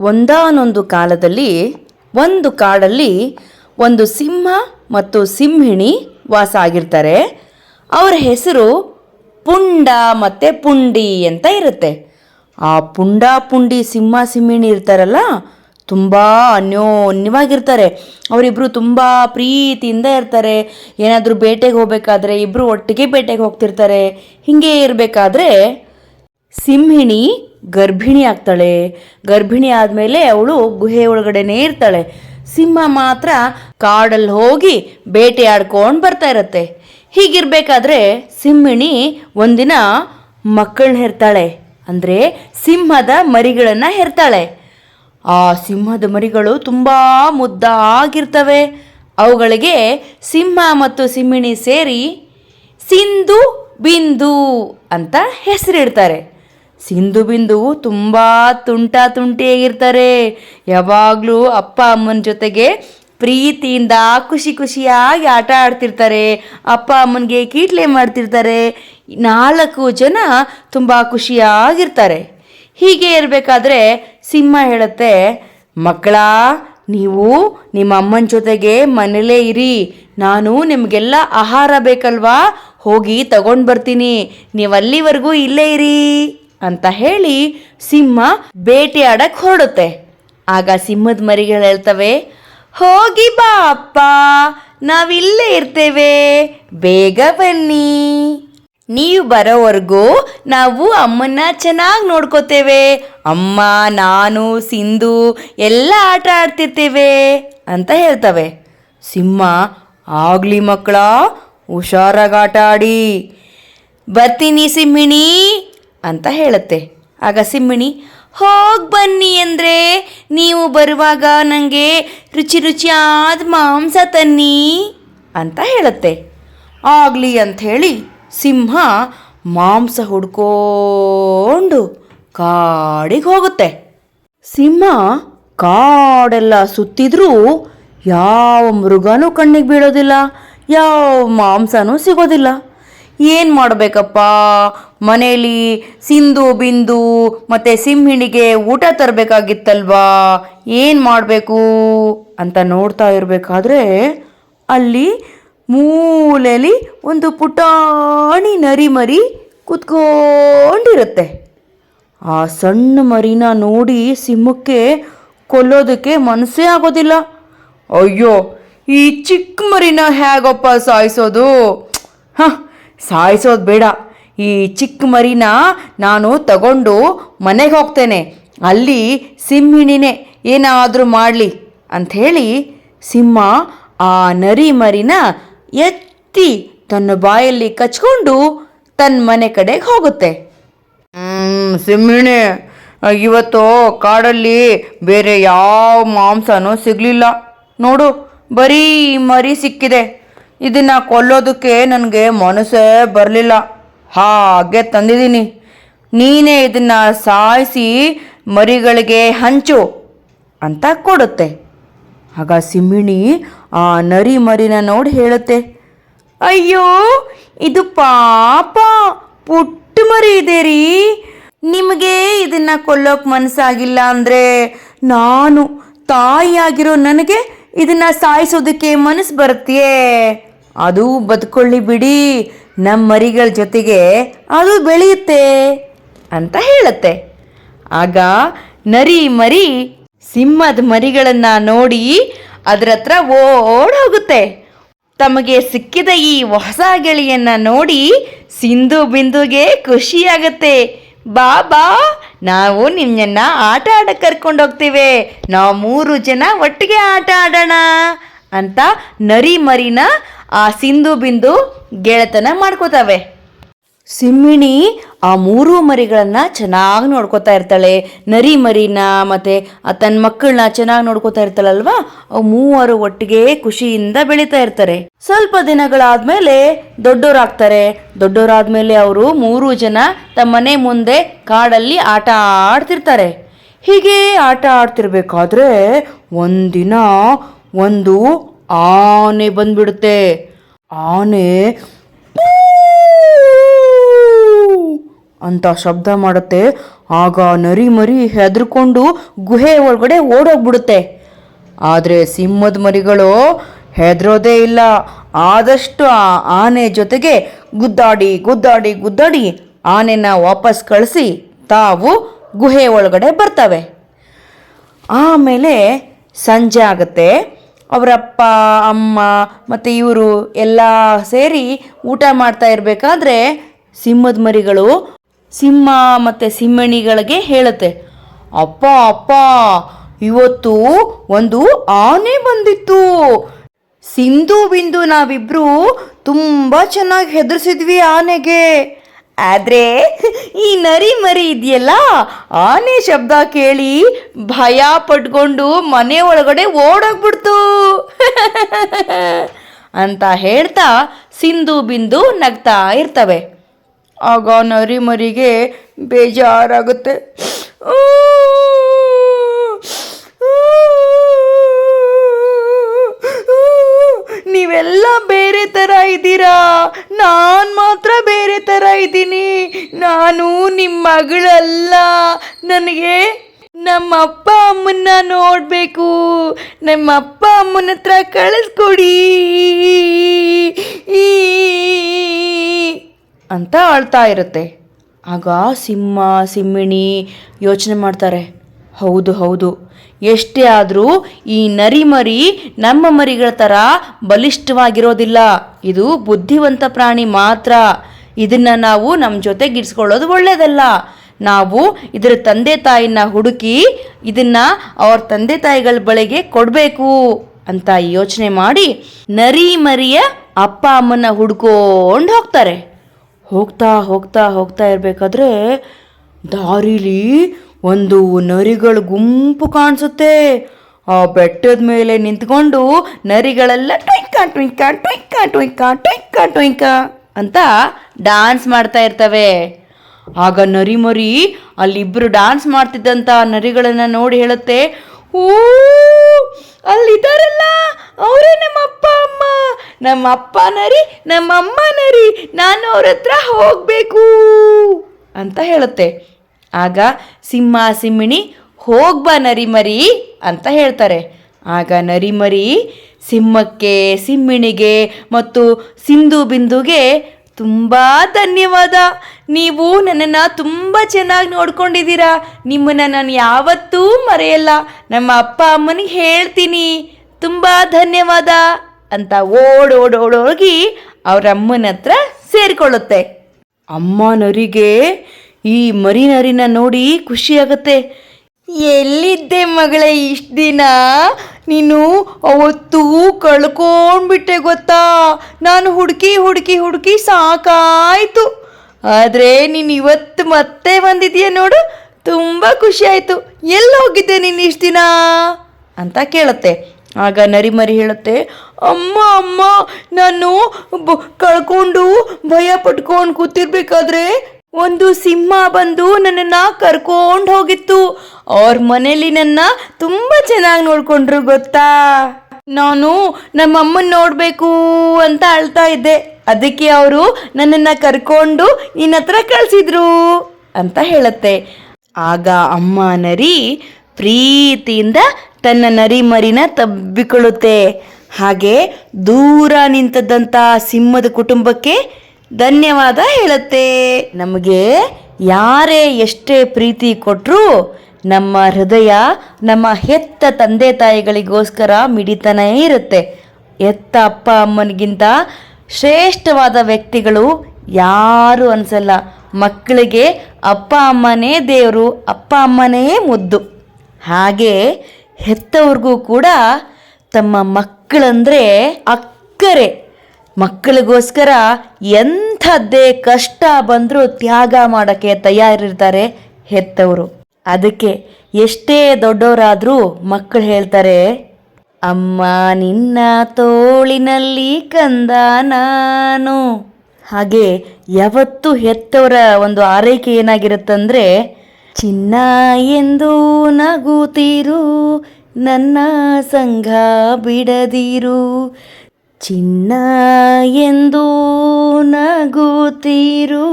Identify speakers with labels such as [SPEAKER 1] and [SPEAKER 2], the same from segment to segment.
[SPEAKER 1] ಒಂದಾನೊಂದು ಕಾಲದಲ್ಲಿ, ಒಂದು ಕಾಡಲ್ಲಿ ಒಂದು ಸಿಂಹ ಮತ್ತು ಸಿಂಹಿಣಿ ವಾಸ ಆಗಿರ್ತಾರೆ ಅವರ ಹೆಸರು ಪುಂಡ ಮತ್ತು ಪುಂಡಿ ಅಂತ ಇರುತ್ತೆ. ಆ ಪುಂಡ, ಪುಂಡಿ, ಸಿಂಹ, ಸಿಂಹಿಣಿ ಇರ್ತಾರಲ್ಲ, ತುಂಬ ಅನ್ಯೋನ್ಯವಾಗಿರ್ತಾರೆ. ಅವರಿಬ್ಬರು ತುಂಬ ಪ್ರೀತಿಯಿಂದ ಇರ್ತಾರೆ. ಏನಾದರೂ ಬೇಟೆಗೆ ಹೋಗಬೇಕಾದ್ರೆ ಇಬ್ಬರು ಒಟ್ಟಿಗೆ ಬೇಟೆಗೆ ಹೋಗ್ತಿರ್ತಾರೆ. ಹೀಗೆ ಇರಬೇಕಾದ್ರೆ ಸಿಂಹಿಣಿ ಗರ್ಭಿಣಿ ಆಗ್ತಾಳೆ. ಗರ್ಭಿಣಿ ಆದಮೇಲೆ ಅವಳು ಗುಹೆ ಒಳಗಡೆನೇ ಇರ್ತಾಳೆ. ಸಿಂಹ ಮಾತ್ರ ಕಾಡಲ್ಲಿ ಹೋಗಿ ಬೇಟೆ ಆಡ್ಕೊಂಡು ಬರ್ತಾ ಇರತ್ತೆ. ಹೀಗಿರ್ಬೇಕಾದ್ರೆ ಸಿಂಹಿಣಿ ಒಂದಿನ ಮಕ್ಕಳನ್ನ ಹೆರ್ತಾಳೆ. ಅಂದರೆ ಸಿಂಹದ ಮರಿಗಳನ್ನು ಹೆರ್ತಾಳೆ. ಆ ಸಿಂಹದ ಮರಿಗಳು ತುಂಬ ಮುದ್ದಾಗಿರ್ತವೆ. ಅವುಗಳಿಗೆ ಸಿಂಹ ಮತ್ತು ಸಿಂಹಿಣಿ ಸೇರಿ ಸಿಂಧು ಬಿಂದು ಅಂತ ಹೆಸರಿಡ್ತಾರೆ. ಸಿಂಧು ಬಿಂದು ತುಂಬ ತುಂಟ ತುಂಟಿಯಾಗಿರ್ತಾರೆ. ಯಾವಾಗಲೂ ಅಪ್ಪ ಅಮ್ಮನ ಜೊತೆಗೆ ಪ್ರೀತಿಯಿಂದ ಖುಷಿ ಖುಷಿಯಾಗಿ ಆಟ ಆಡ್ತಿರ್ತಾರೆ. ಅಪ್ಪ ಅಮ್ಮನಿಗೆ ಕೀಟ್ಲೆ ಮಾಡ್ತಿರ್ತಾರೆ. ನಾಲ್ಕು ಜನ ತುಂಬ ಖುಷಿಯಾಗಿರ್ತಾರೆ. ಹೀಗೆ ಇರಬೇಕಾದ್ರೆ ಸಿಂಹ ಹೇಳುತ್ತೆ, ಮಕ್ಕಳ, ನೀವು ನಿಮ್ಮ ಅಮ್ಮನ ಜೊತೆಗೆ ಮನೇಲೇ ಇರಿ. ನಾನು ನಿಮಗೆಲ್ಲ ಆಹಾರ ಬೇಕಲ್ವಾ? ಹೋಗಿ ತಗೊಂಡು ಬರ್ತೀನಿ. ನೀವು ಅಲ್ಲಿವರೆಗೂ ಇಲ್ಲೇ ಇರಿ. ಅಂತ ಹೇಳಿ ಸಿಂಹ ಬೇಟೆಯಾಡಕ್ಕೆ ಹೊರಡುತ್ತೆ. ಆಗ ಸಿಂಹದ ಮರಿಗಳು ಹೇಳ್ತವೆ, ಹೋಗಿ ಬಾ ಅಪ್ಪ, ನಾವಿಲ್ಲೇ ಇರ್ತೇವೆ, ಬೇಗ ಬನ್ನಿ. ನೀವು ಬರೋವರೆಗೂ ನಾವು ಅಮ್ಮನ್ನ ಚೆನ್ನಾಗಿ ನೋಡ್ಕೋತೇವೆ. ಅಮ್ಮ, ನಾನು, ಸಿಂಧು ಎಲ್ಲ ಆಟ ಆಡ್ತಿರ್ತೇವೆ, ಅಂತ ಹೇಳ್ತವೆ. ಸಿಂಹ, ಆಗ್ಲಿ ಮಕ್ಕಳ, ಹುಷಾರಾಗಿ ಆಟ ಆಡಿ ಬರ್ತೀನಿ ಸಿಂಹಿಣಿ. ಅಂತ ಹೇಳುತ್ತೆ. ಆಗ ಸಿಮ್ಮಿಣಿ ಹೋಗಿ ಬನ್ನಿ ಅಂದರೆ ನೀವು ಬರುವಾಗ ನನಗೆ ರುಚಿ ರುಚಿಯಾದ ಮಾಂಸ ತನ್ನಿ ಅಂತ ಹೇಳುತ್ತೆ. ಆಗಲಿ ಹೇಳಿ ಸಿಂಹ ಮಾಂಸ ಹುಡ್ಕೊಂಡು ಕಾಡಿಗೆ ಹೋಗುತ್ತೆ. ಸಿಂಹ ಕಾಡೆಲ್ಲ ಸುತ್ತಿದ್ರೂ ಯಾವ ಮೃಗನೂ ಕಣ್ಣಿಗೆ ಬೀಳೋದಿಲ್ಲ, ಯಾವ ಮಾಂಸನೂ ಸಿಗೋದಿಲ್ಲ. ಏನು ಮಾಡಬೇಕಪ್ಪ? ಮನೇಲಿ ಸಿಂಧು, ಬಿಂದು ಮತ್ತು ಸಿಂಹಿಣಿಗೆ ಊಟ ತರಬೇಕಾಗಿತ್ತಲ್ವಾ? ಏನು ಮಾಡಬೇಕು ಅಂತ ನೋಡ್ತಾ ಇರಬೇಕಾದ್ರೆ ಅಲ್ಲಿ ಮೂಲೆಯಲ್ಲಿ ಒಂದು ಪುಟಾಣಿ ನರಿ ಮರಿ ಕುತ್ಕೊಂಡಿರುತ್ತೆ. ಆ ಸಣ್ಣ ಮರಿನ ನೋಡಿ ಸಿಂಹಕ್ಕೆ ಕೊಲ್ಲೋದಕ್ಕೆ ಮನಸ್ಸೇ ಆಗೋದಿಲ್ಲ. ಅಯ್ಯೋ, ಈ ಚಿಕ್ಕ ಮರಿನ ಹೇಗಪ್ಪ ಸಾಯಿಸೋದು? ಹ ಸಾಯಿಸೋದು ಬೇಡ. ಈ ಚಿಕ್ಕ ಮರಿನ ನಾನು ತಗೊಂಡು ಮನೆಗೆ ಹೋಗ್ತೇನೆ. ಅಲ್ಲಿ ಸಿಂಹಿಣಿನೇ ಏನಾದರೂ ಮಾಡಲಿ ಅಂಥೇಳಿ ಸಿಂಹ ಆ ನರಿ ಮರಿನ ಎತ್ತಿ ತನ್ನ ಬಾಯಲ್ಲಿ ಕಚ್ಕೊಂಡು ತನ್ನ ಮನೆ ಕಡೆಗೆ ಹೋಗುತ್ತೆ. ಸಿಂಹಿಣಿ, ಇವತ್ತು ಕಾಡಲ್ಲಿ ಬೇರೆ ಯಾವ ಮಾಂಸನೂ ಸಿಗಲಿಲ್ಲ. ನೋಡು, ಬರೀ ಮರಿ ಸಿಕ್ಕಿದೆ. ಇದನ್ನು ಕೊಲ್ಲೋದಕ್ಕೆ ನನಗೆ ಮನಸ್ಸೇ ಬರಲಿಲ್ಲ. ಹಾಗೆ ತಂದಿದ್ದೀನಿ. ನೀನೇ ಇದನ್ನ ಸಾಯಿಸಿ ಮರಿಗಳಿಗೆ ಹಂಚು ಅಂತ ಕೊಡುತ್ತೆ. ಆಗ ಸಿಮ್ಮಿಣಿ ಆ ನರಿ ಮರಿನ ನೋಡಿ ಹೇಳುತ್ತೆ, ಅಯ್ಯೋ, ಇದು ಪಾಪ, ಪುಟ್ಟ ಮರಿ ಇದೆ ರೀ. ನಿಮಗೆ ಇದನ್ನ ಕೊಲ್ಲೋಕೆ ಮನಸ್ಸಾಗಿಲ್ಲ ಅಂದ್ರೆ ನಾನು ತಾಯಿಯಾಗಿರೋ ನನಗೆ ಇದನ್ನ ಸಾಯಿಸೋದಕ್ಕೆ ಮನಸ್ಸು ಬರುತ್ತೆಯೇ ಅದು ಬದುಕೊಳ್ಳಿ ಬಿಡಿ. ನಮ್ಮ ಮರಿಗಳ ಜೊತೆಗೆ ಅದು ಬೆಳೆಯುತ್ತೆ ಅಂತ ಹೇಳುತ್ತೆ. ಆಗ ನರಿ ಮರಿ ಸಿಂಹದ ಮರಿಗಳನ್ನ ನೋಡಿ ಅದರ ಹತ್ರ ಓಡ್ ಹೋಗುತ್ತೆ ತಮಗೆ ಸಿಕ್ಕಿದ ಈ ಹೊಸ ಗೆಳೆಯನ್ನ ನೋಡಿ ಸಿಂಧು ಬಿಂದುಗೆ ಖುಷಿಯಾಗುತ್ತೆ. ಬಾ ಬಾ, ನಾವು ನಿಮ್ಮನ್ನ ಆಟ ಆಡಕ್ಕೆ ಕರ್ಕೊಂಡು ಹೋಗ್ತೇವೆ. ನಾವು ಮೂರು ಜನ ಒಟ್ಟಿಗೆ ಆಟ ಆಡೋಣ ಅಂತ ನರಿ ಮರಿನ ಆ ಸಿಂಧು ಬಿಂದು ಗೆಳೆತನ ಮಾಡ್ಕೋತಾವೆ. ಸಿಮ್ಮಿಣಿ ಆ ಮೂರು ಮರಿಗಳನ್ನ ಚೆನ್ನಾಗಿ ನೋಡ್ಕೋತಾ ಇರ್ತಾಳೆ. ನರಿ ಮರಿನ ಮತ್ತೆ ತನ್ನ ಮಕ್ಕಳನ್ನ ಚೆನ್ನಾಗಿ ನೋಡ್ಕೋತಾ ಇರ್ತಾಳಲ್ವಾ? ಅವು ಮೂವರು ಒಟ್ಟಿಗೆ ಖುಷಿಯಿಂದ ಬೆಳೀತಾ ಇರ್ತಾರೆ. ಸ್ವಲ್ಪ ದಿನಗಳಾದ್ಮೇಲೆ ದೊಡ್ಡೋರಾಗ್ತಾರೆ. ದೊಡ್ಡೋರಾದ್ಮೇಲೆ ಅವರು ಮೂರು ಜನ ತಮ್ಮನೆ ಮುಂದೆ ಕಾಡಲ್ಲಿ ಆಟ ಆಡ್ತಿರ್ತಾರೆ. ಹೀಗೆ ಆಟ ಆಡ್ತಿರ್ಬೇಕಾದ್ರೆ ಒಂದಿನ ಒಂದು ಆನೆ ಬಂದ್ಬಿಡುತ್ತೆ. ಆನೆ ಅಂತ ಶಬ್ದ ಮಾಡುತ್ತೆ. ಆಗ ನರಿ ಮರಿ ಹೆದರ್ಕೊಂಡು ಗುಹೆ ಒಳಗಡೆ ಓಡೋಗ್ಬಿಡುತ್ತೆ. ಆದರೆ ಸಿಂಹದ ಮರಿಗಳು ಹೆದರೋದೇ ಇಲ್ಲ. ಆದಷ್ಟು ಆ ಆನೆ ಜೊತೆಗೆ ಗುದ್ದಾಡಿ ಗುದ್ದಾಡಿ ಗುದ್ದಾಡಿ ಆನೆನ ವಾಪಸ್ ಕಳಿಸಿ ತಾವು ಗುಹೆ ಒಳಗಡೆ ಬರ್ತವೆ. ಆಮೇಲೆ ಸಂಜೆ ಆಗುತ್ತೆ. ಅವರಪ್ಪ, ಅಮ್ಮ ಮತ್ತು ಇವರು ಎಲ್ಲ ಸೇರಿ ಊಟ ಮಾಡ್ತಾ ಇರಬೇಕಾದ್ರೆ ಸಿಂಹದ ಮರಿಗಳು ಸಿಂಹ ಮತ್ತು ಸಿಂಹಣಿಗಳಿಗೆ ಹೇಳುತ್ತೆ, ಅಪ್ಪ ಅಪ್ಪ, ಇವತ್ತು ಒಂದು ಆನೆ ಬಂದಿತ್ತು. ಸಿಂಧು ಬಿಂದು ನಾವಿಬ್ರು ತುಂಬ ಚೆನ್ನಾಗಿ ಹೆದರ್ಸಿದ್ವಿ ಆನೆಗೆ. ಆದ್ರೆ ಈ ನರಿ ಮರಿ ಇದೆಯಲ್ಲ, ಆನೆ ಶಬ್ದ ಕೇಳಿ ಭಯ ಪಟ್ಕೊಂಡು ಮನೆ ಒಳಗಡೆ ಓಡೋಗ್ಬಿಡ್ತು. ಅಂತ ಹೇಳ್ತಾ ಸಿಂಧು ಬಿಂದು ನಗ್ತಾ ಇರ್ತವೆ. ಆಗ ನರಿ ಮರಿಗೆ ಬೇಜಾರಾಗುತ್ತೆ. ನೀವೆಲ್ಲ ಬೇರೆ ಥರ ಇದ್ದೀರಾ? ನಾನು ಮಾತ್ರ ಬೇರೆ ಥರ ಇದ್ದೀನಿ. ನಾನು ನಿಮ್ಮ ಮಗಳಲ್ಲ. ನನಗೆ ನಮ್ಮ ಅಪ್ಪ ಅಮ್ಮನ್ನ ನೋಡಬೇಕು. ನಮ್ಮ ಅಪ್ಪ ಅಮ್ಮನ ಹತ್ರ ಕಳಿಸ್ಕೊಡಿ. ಅಂತ ಅಳ್ತಾ ಇರುತ್ತೆ. ಆಗ ಸಿಂಹ ಸಿಮ್ಮಿಣಿ ಯೋಚನೆ ಮಾಡ್ತಾರೆ. ಹೌದು ಹೌದು. ಎಷ್ಟೇ ಆದರೂ ಈ ನರಿಮರಿ ನಮ್ಮ ಮರಿಗಳ ಥರ ಬಲಿಷ್ಠವಾಗಿರೋದಿಲ್ಲ. ಇದು ಬುದ್ಧಿವಂತ ಪ್ರಾಣಿ ಮಾತ್ರ. ಇದನ್ನು ನಾವು ನಮ್ಮ ಜೊತೆಗಿಡ್ಸ್ಕೊಳ್ಳೋದು ಒಳ್ಳೆಯದಲ್ಲ ನಾವು ಇದರ ತಂದೆ ತಾಯಿನ ಹುಡುಕಿ ಇದನ್ನು ಅವ್ರ ತಂದೆ ತಾಯಿಗಳ ಬಳಿಗೆ ಕೊಡಬೇಕು ಅಂತ ಯೋಚನೆ ಮಾಡಿ ನರಿ ಮರಿಯ ಅಪ್ಪ ಅಮ್ಮನ ಹುಡ್ಕೊಂಡು ಹೋಗ್ತಾರೆ. ಹೋಗ್ತಾ ಹೋಗ್ತಾ ಹೋಗ್ತಾ ಇರಬೇಕಾದ್ರೆ ದಾರಿಲಿ ಒಂದು ನರಿಗಳ ಗುಂಪು ಕಾಣಿಸುತ್ತೆ. ಆ ಬೆಟ್ಟದ ಮೇಲೆ ನಿಂತ್ಕೊಂಡು ನರಿಗಳೆಲ್ಲ ಟ್ವಿಂಕ ಟ್ವಿಂಕ ಟ್ವಿಂಕ ಟ್ವಿಂಕ ಟ್ವಿಂಕ ಟ್ವಿಂಕ ಅಂತ ಡಾನ್ಸ್ ಮಾಡ್ತಾ ಇರ್ತವೆ. ಆಗ ನರಿ ಮರಿ ಅಲ್ಲಿಬ್ಬರು ಡಾನ್ಸ್ ಮಾಡ್ತಿದ್ದಂಥ ನರಿಗಳನ್ನ ನೋಡಿ ಹೇಳುತ್ತೆ ಓ ಅಲ್ಲಿದ್ದಾರಲ್ಲ ಅವರೇ ನಮ್ಮ ಅಪ್ಪ, ಅಮ್ಮ. ನಮ್ಮ ಅಪ್ಪ ನರಿ, ನಮ್ಮ ಅಮ್ಮ ನರಿ. ನಾನು ಅವ್ರ ಹತ್ರ ಹೋಗಬೇಕು. ಅಂತ ಹೇಳುತ್ತೆ. ಆಗ ಸಿಂಹ ಸಿಮ್ಮಿಣಿ ಹೋಗ್ಬ ನರಿಮರಿ ಅಂತ ಹೇಳ್ತಾರೆ. ಆಗ ನರಿಮರಿ ಸಿಂಹಕ್ಕೆ, ಸಿಂಹಿಣಿಗೆ ಮತ್ತು ಸಿಂಧು ಬಿಂದುಗೆ ತುಂಬ ಧನ್ಯವಾದ. ನೀವು ನನ್ನನ್ನು ತುಂಬ ಚೆನ್ನಾಗಿ ನೋಡ್ಕೊಂಡಿದ್ದೀರಾ. ನಿಮ್ಮನ್ನು ನಾನು ಯಾವತ್ತೂ ಮರೆಯಲ್ಲ. ನಮ್ಮ ಅಪ್ಪ ಅಮ್ಮನಿಗೆ ಹೇಳ್ತೀನಿ. ತುಂಬ ಧನ್ಯವಾದ ಅಂತ ಓಡೋಡೋಡೋಗಿ ಅವರ ಅಮ್ಮನ ಹತ್ರ ಸೇರಿಕೊಳ್ಳುತ್ತೆ. ಅಮ್ಮ ನರಿಗೆ ಈ ಮರಿ ನರಿನ ನೋಡಿ ಖುಷಿಯಾಗತ್ತೆ ಎಲ್ಲಿದ್ದೆ ಮಗಳೇ ಇಷ್ಟು ದಿನ? ನೀನು ಅವತ್ತು ಕಳ್ಕೊಂಡ್ಬಿಟ್ಟೆ ಗೊತ್ತಾ? ನಾನು ಹುಡುಕಿ ಹುಡುಕಿ ಹುಡುಕಿ ಸಾಕಾಯ್ತು. ಆದರೆ ನೀನು ಇವತ್ತು ಮತ್ತೆ ಬಂದಿದೀಯ ನೋಡು? ತುಂಬ ಖುಷಿ ಆಯಿತು. ಎಲ್ಲಿ ಹೋಗಿದ್ದೆ ನೀನು ಇಷ್ಟು ದಿನ? ಅಂತ ಕೇಳುತ್ತೆ. ಆಗ ನರಿಮರಿ ಹೇಳುತ್ತೆ, ಅಮ್ಮ ಅಮ್ಮ, ನಾನು ಬ- ಕಳ್ಕೊಂಡು ಭಯ ಪಟ್ಕೊಂಡು ಕೂತಿರ್ಬೇಕಾದ್ರೆ ಒಂದು ಸಿಂಹ ಬಂದು ನನ್ನನ್ನ ಕರ್ಕೊಂಡು ಹೋಗಿತ್ತು. ಅವ್ರ ಮನೇಲಿ ನನ್ನ ತುಂಬ ಚೆನ್ನಾಗಿ ನೋಡ್ಕೊಂಡ್ರು, ಗೊತ್ತಾ? ನಾನು ನಮ್ಮ ಅಮ್ಮನ ನೋಡಬೇಕು ಅಂತ ಅಳ್ತಾ ಇದ್ದೆ. ಅದಕ್ಕೆ ಅವರು ನನ್ನನ್ನು ಕರ್ಕೊಂಡು ನಿನ್ನ ಹತ್ರ ಕಳಿಸಿದ್ರು ಅಂತ ಹೇಳುತ್ತೆ. ಆಗ ಅಮ್ಮ ನರಿ ಪ್ರೀತಿಯಿಂದ ತನ್ನ ನರಿ ಮರಿನ ತಬ್ಬಿಕೊಳ್ಳುತ್ತೆ. ಹಾಗೆ ದೂರ ನಿಂತದ್ದಂಥ ಸಿಂಹದ ಕುಟುಂಬಕ್ಕೆ ಧನ್ಯವಾದ ಹೇಳುತ್ತೆ. ನಮಗೆ ಯಾರೇ ಎಷ್ಟೇ ಪ್ರೀತಿ ಕೊಟ್ಟರೂ ನಮ್ಮ ಹೃದಯ, ನಮ್ಮ ಹೆತ್ತ ತಂದೆ ತಾಯಿಗಳಿಗೋಸ್ಕರ ಮಿಡಿತನೇ ಇರುತ್ತೆ. ಎತ್ತ ಅಪ್ಪ ಅಮ್ಮನಿಗಿಂತ ಶ್ರೇಷ್ಠವಾದ ವ್ಯಕ್ತಿಗಳು ಯಾರು ಅನಿಸಲ್ಲ. ಮಕ್ಕಳಿಗೆ ಅಪ್ಪ ಅಮ್ಮನೇ ದೇವರು, ಅಪ್ಪ ಅಮ್ಮನೇ ಮುದ್ದು. ಹಾಗೆ ಹೆತ್ತವ್ರಿಗೂ ಕೂಡ ತಮ್ಮ ಮಕ್ಕಳಂದರೆ ಅಕ್ಕರೆ. ಮಕ್ಕಳಿಗೋಸ್ಕರ ಎಂಥದ್ದೇ ಕಷ್ಟ ಬಂದರೂ ತ್ಯಾಗ ಮಾಡೋಕ್ಕೆ ತಯಾರಿರ್ತಾರೆ ಹೆತ್ತವರು. ಅದಕ್ಕೆ ಎಷ್ಟೇ ದೊಡ್ಡವರಾದರೂ ಮಕ್ಕಳು ಹೇಳ್ತಾರೆ, ಅಮ್ಮ, ನಿನ್ನ ತೋಳಿನಲ್ಲಿ ಕಂದ ನಾನು. ಹಾಗೆ ಯಾವತ್ತೂ ಹೆತ್ತವರ ಒಂದು ಆರೈಕೆ ಏನಾಗಿರುತ್ತಂದ್ರೆ, ಚಿನ್ನ ಎಂದು ನಗುತ್ತೀರು, ನನ್ನ ಸಂಘ ಬಿಡದಿರು ಚಿನ್ನ ಎಂದು ನಗುತ್ತೀರು.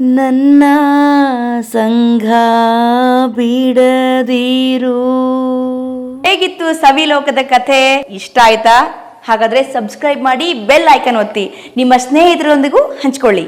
[SPEAKER 1] ನನ್ನ ಸಂಘ ಬಿಡದಿರು. ಹೇಗಿತ್ತು ಸವಿಲೋಕದ ಕಥೆ? ಇಷ್ಟ ಆಯ್ತಾ? ಹಾಗಾದ್ರೆ ಸಬ್ಸ್ಕ್ರೈಬ್ ಮಾಡಿ ಬೆಲ್ ಐಕನ್ ಒತ್ತಿ. ನಿಮ್ಮ ಸ್ನೇಹಿತರೊಂದಿಗೂ ಹಂಚ್ಕೊಳ್ಳಿ.